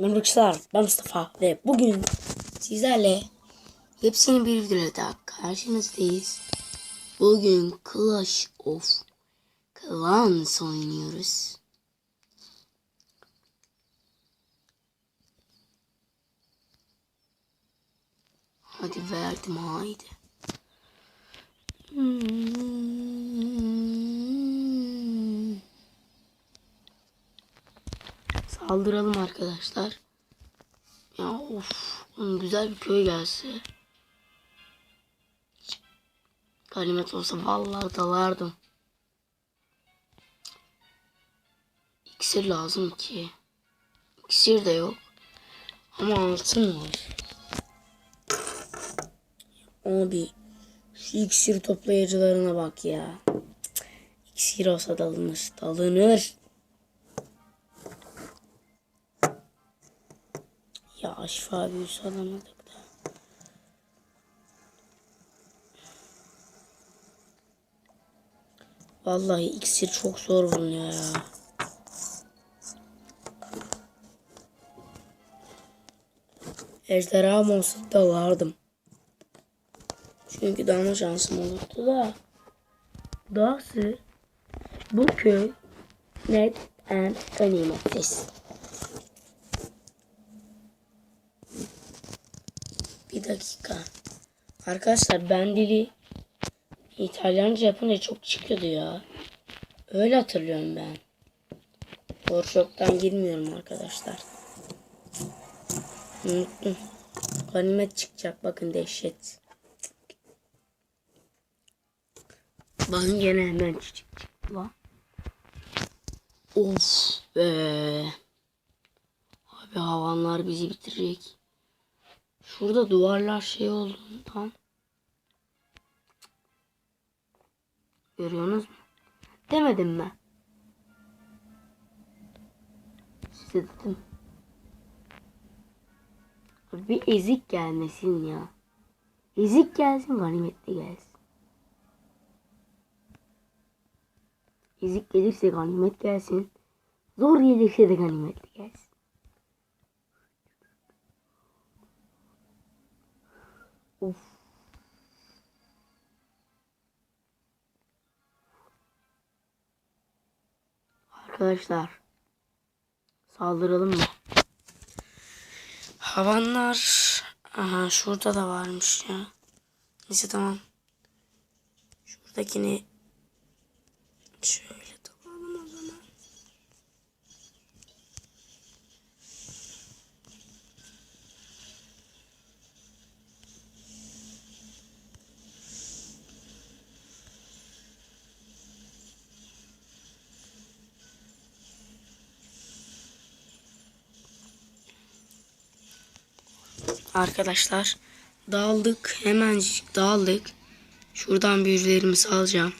Merhabalar ben Mustafa ve bugün sizlerle hepsini bir videoda karşınızdayız. Bugün Clash of Clans oynuyoruz. Hadi verdim haydi. Hmm. Saldıralım arkadaşlar. Ya of. güzel bir köy gelse. Kalimet olsa vallahi dalardım. İksir lazım ki. İksir de yok. Ama altın var. Abi şu iksir toplayıcılarına bak ya. İksir olsa dalınır. Dalınır. Ya şifa büyüsü alamadık da. Vallahi iksir çok zor bulunuyor ya. Ejderham olsa dalardım. Çünkü dalma şansım olurdu da. Dahası bu köy net and ganimetsiz. Dakika. Arkadaşlar ben dili İtalyanca yapınca çok çıkıyordu ya. Öyle hatırlıyorum ben. Workshop'tan girmiyorum arkadaşlar. Unuttum. Ganimet çıkacak bakın dehşet. Bakın gene hemen çık çıktı lan. Of be. Abi havanlar bizi bitirecek. Şurada duvarlar şey olduğundan. Görüyorsunuz mu? Demedim mi? Size dedim. Bir ezik gelmesin ya. Ezik gelsin ganimetli gelsin. Ezik gelirse ganimet gelsin. Zor gelirse de ganimetli gelsin. Of. Arkadaşlar saldıralım mı? Havanlar aha şurada da varmış ya. Neyse tamam. Şuradakini şöyle dalalım o zaman. Arkadaşlar dağıldık. Hemencik dağıldık. Şuradan büyülerimizi alacağım.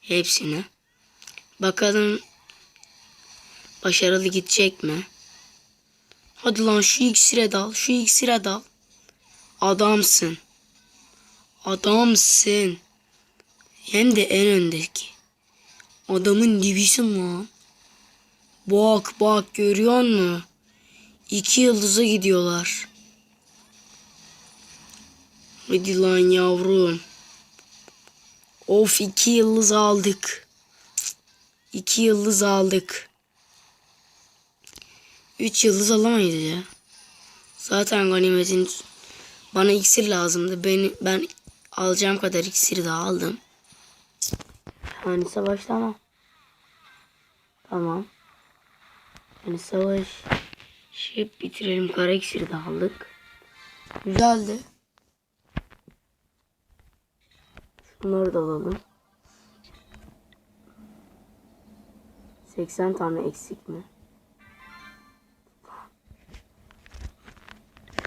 Hepsini. Bakalım başarılı gidecek mi? Hadi lan şu iksire dal. Şu iksire dal. Adamsın. Adamsın. Hem de en öndeki. Adamın dibisin lan. Bak bak görüyor musun? İki yıldıza gidiyorlar. Hadi lan yavrum. Of iki yıldız aldık. İki yıldız aldık. Üç yıldız alamayız ya. Zaten ganimetin bana iksir lazımdı. Ben, ben alacağım kadar iksiri de aldım. Yani savaşta Tamam. Yani savaş. Şey bitirelim. Kara iksiri de aldık. Güzeldi. Şunları da alalım. 80 tane eksik mi?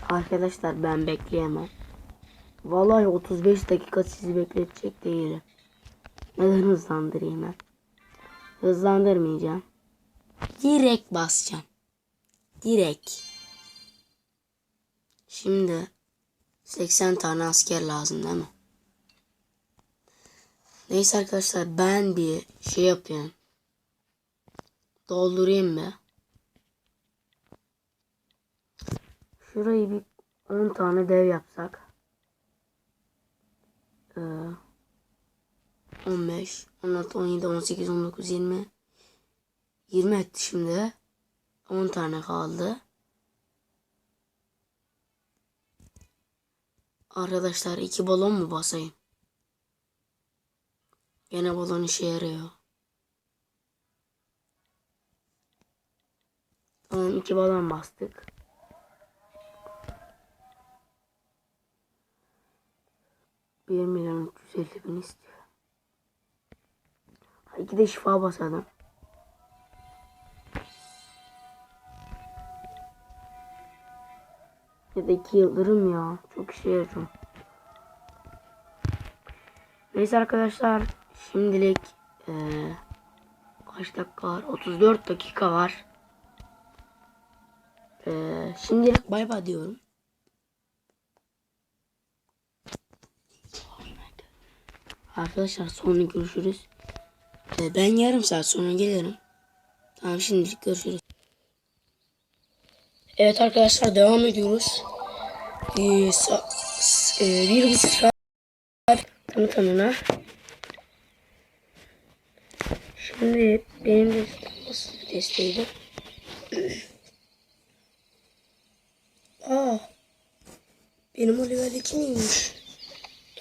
Arkadaşlar ben bekleyemem. Vallahi 35 dakika sizi bekletecek değilim. Neden hızlandırayım ben? Hızlandırmayacağım. Direkt basacağım. Direk. Şimdi 80 tane asker lazım değil mi? Neyse arkadaşlar ben bir şey yapayım. Doldurayım mı? Şurayı bir 10 tane dev yapsak. Ee, 15, 16, 17, 18, 19, 20. 20 etti şimdi. 10 tane kaldı. Arkadaşlar iki balon mu basayım? Gene balon işe yarıyor. Tamam iki balon bastık. Bir milyon üç yüz elli bin istiyor. Ha, iki de şifa basalım. Ya da iki yıldırım ya. Çok işe yarıyor. Neyse arkadaşlar. Şimdilik eee kaç dakika var? 34 dakika var. Eee şimdilik bay bay diyorum. Arkadaşlar sonra görüşürüz. Ee, ben yarım saat sonra gelirim. Tamam şimdilik görüşürüz. Evet arkadaşlar devam ediyoruz. Ee, sa- e, bir buçuk saat tanı tanına. Şimdi benim de nasıl bir desteğiydi? Aa, benim o level 2 miymiş?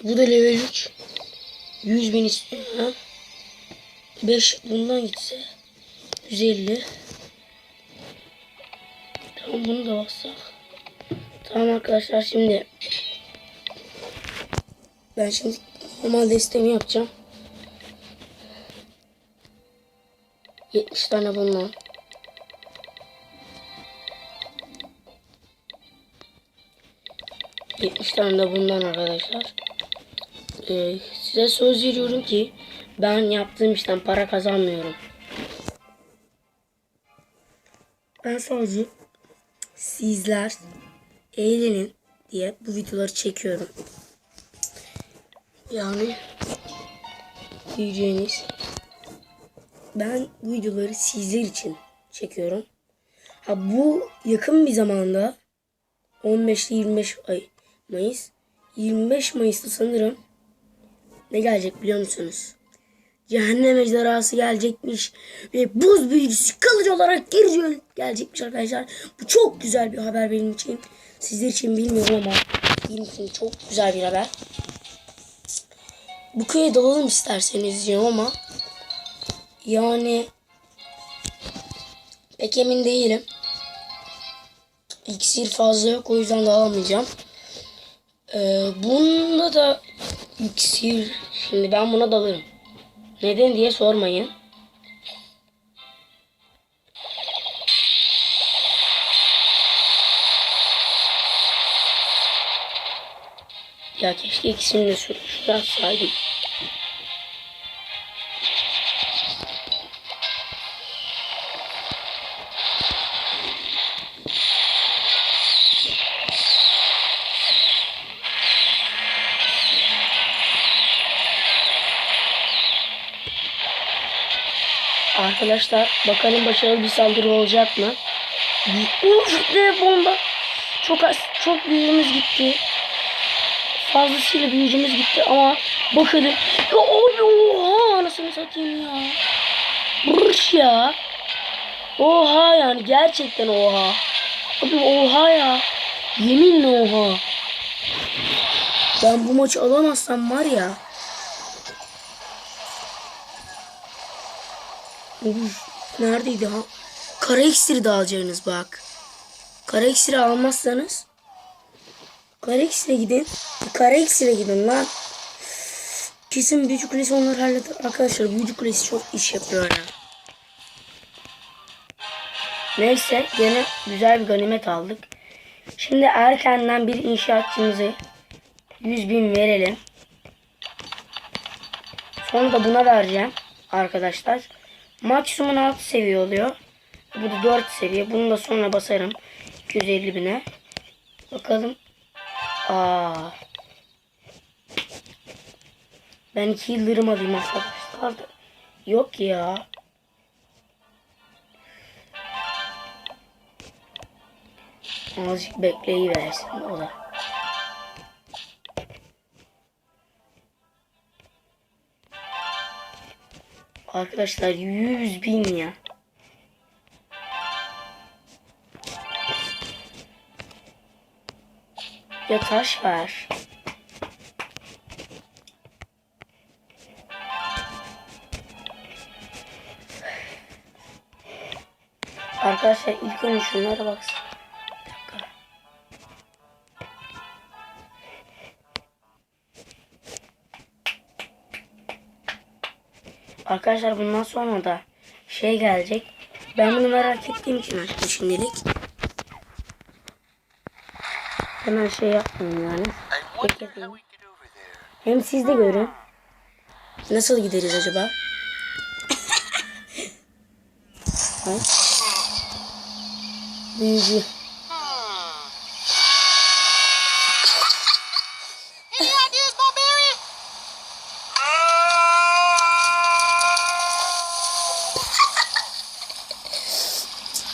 Bu da level 3. 100 bin istiyor. Ha? 5 bundan gitse 150. Bunu da baksak. Tamam arkadaşlar şimdi ben şimdi normal desteğimi yapacağım. 70 tane bundan. Yetmiş tane de bundan arkadaşlar. Ee, size söz veriyorum ki ben yaptığım işten para kazanmıyorum. Ben sadece sizler eğlenin diye bu videoları çekiyorum. Yani diyeceğiniz ben bu videoları sizler için çekiyorum. Ha bu yakın bir zamanda 15 ile 25 ay Mayıs 25 Mayıs'ta sanırım ne gelecek biliyor musunuz? Cehennem ejderhası gelecekmiş ve buz büyücüsü kalıcı olarak geri gelecekmiş arkadaşlar. Bu çok güzel bir haber benim için. Sizler için bilmiyorum ama benim için çok güzel bir haber. Bu köye dalalım isterseniz diyorum ama yani pek emin değilim. İksir fazla yok o yüzden dalamayacağım. Ee, bunda da iksir. Şimdi ben buna dalarım. Neden diye sormayın. Ya keşke ikisini de sürmüş. Yazsaydım. Arkadaşlar bakalım başarılı bir saldırı olacak mı? Uf dev bomba. Çok az, çok büyüğümüz gitti. Fazlasıyla büyücümüz gitti ama bakalım. Ya abi oha anasını satayım ya. Brış ya. Oha yani gerçekten oha. Abi oha ya. Yeminle oha. Ben bu maçı alamazsam var ya. Neredeydi ha? Kara iksiri de alacaksınız bak. Kara iksiri almazsanız Kara iksire gidin. Kara iksire gidin lan. Kesin büyücü kulesi onları halleder. Arkadaşlar büyücü kulesi çok iş yapıyor ya. Neyse gene güzel bir ganimet aldık. Şimdi erkenden bir inşaatçımızı 100 bin verelim. Sonra da buna vereceğim arkadaşlar. Maksimum 6 seviye oluyor. Bu da 4 seviye. Bunu da sonra basarım. 250 bine. Bakalım. Aa. Ben 2 yıldırım alayım arkadaşlar. da. Yok ya. Azıcık bekleyiversin o da. Arkadaşlar 100 bin ya. Ya taş var. Arkadaşlar ilk önce şunlara baksın. Arkadaşlar bundan sonra da şey gelecek. Ben bunu merak ettiğim için açtım şimdilik. Hemen şey yapmayayım yani. Bekletmeyin. Hem siz de görün. Nasıl gideriz acaba? Büyücü.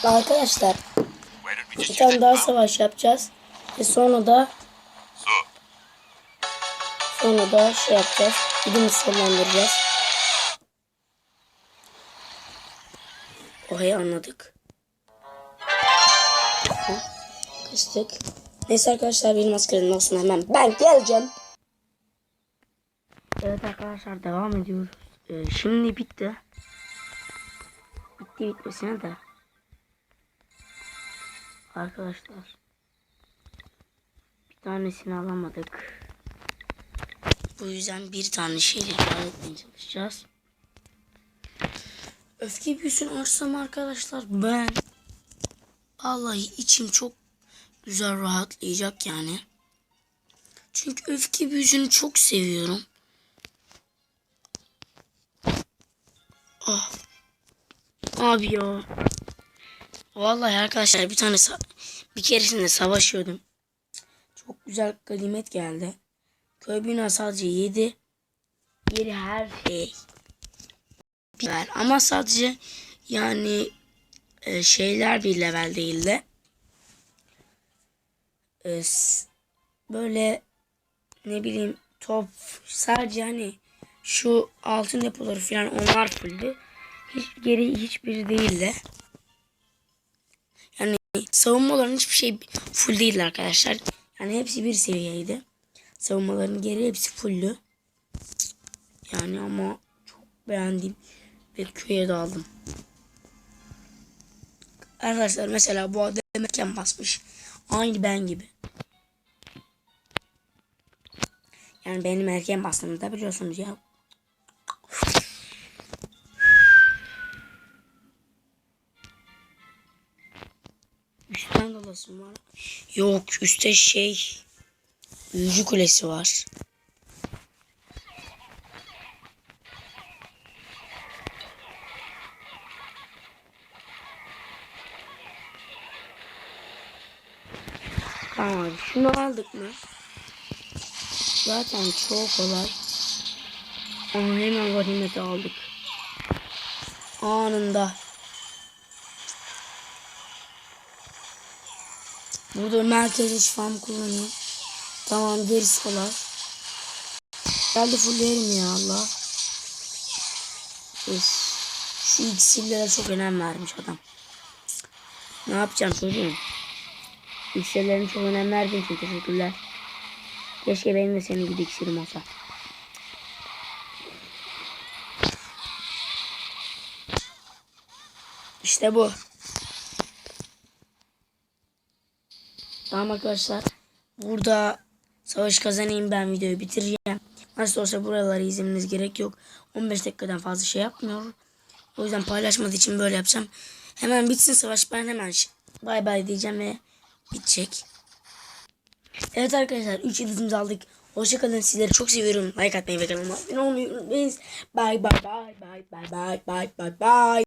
Arkadaşlar bir tane daha savaş yapacağız. Ve sonra da So, sonra da şey yapacağız. Gidin sonlandıracağız. Ohay anladık. Kıstık. Neyse arkadaşlar benim askerim olsun hemen. Ben geleceğim. Evet arkadaşlar devam ediyoruz. Ee, şimdi bitti. Bitti bitmesine de. Arkadaşlar. Bir tanesini alamadık. Bu yüzden bir tane şeyle idare etmeye çalışacağız. Öfke büyüsünü açsam arkadaşlar ben vallahi içim çok güzel rahatlayacak yani. Çünkü öfke büyüsünü çok seviyorum. Ah. Abi ya. Vallahi arkadaşlar bir tane bir keresinde savaşıyordum. Çok güzel ganimet geldi. Köy bina sadece 7. Geri her şey. Level. Ama sadece yani e, şeyler bir level değildi. E, s- böyle ne bileyim top sadece hani şu altın depoları falan onlar fulldü. Hiç geri hiçbiri değildi. Yani savunmaların hiçbir şey full değildi arkadaşlar. Yani hepsi bir seviyeydi. Savunmaların geri hepsi fulldü. Yani ama çok beğendim. Ve köye daldım. Arkadaşlar mesela bu adam erken basmış. Aynı ben gibi. Yani benim erken bastığımı da biliyorsunuz ya. Dolasım var. Yok üstte şey büyücü kulesi var. Tamam abi şunu aldık mı? Zaten çok kolay. Ama hemen ganimeti aldık. Anında. Burada merkezi şifamı kullanıyorum. Tamam gerisi kolay. Geldi fulllerim ya Allah. Üf. Şu iksirlere çok önem vermiş adam. Ne yapacağım çocuğum? İksirlerin çok önem verdiğin için teşekkürler. Keşke benim de senin gibi iksirim olsa. İşte bu. Tamam arkadaşlar. Burada savaş kazanayım ben videoyu bitireceğim. Nasıl olsa buraları izlemeniz gerek yok. 15 dakikadan fazla şey yapmıyorum. O yüzden paylaşmadığı için böyle yapacağım. Hemen bitsin savaş ben hemen ş- bay bay diyeceğim ve bitecek. Evet arkadaşlar 3 yıldızımızı aldık. Hoşçakalın sizleri çok seviyorum. Like atmayı ve kanalıma abone olmayı unutmayın. Bye bye bye bye bye bye bye bye bye.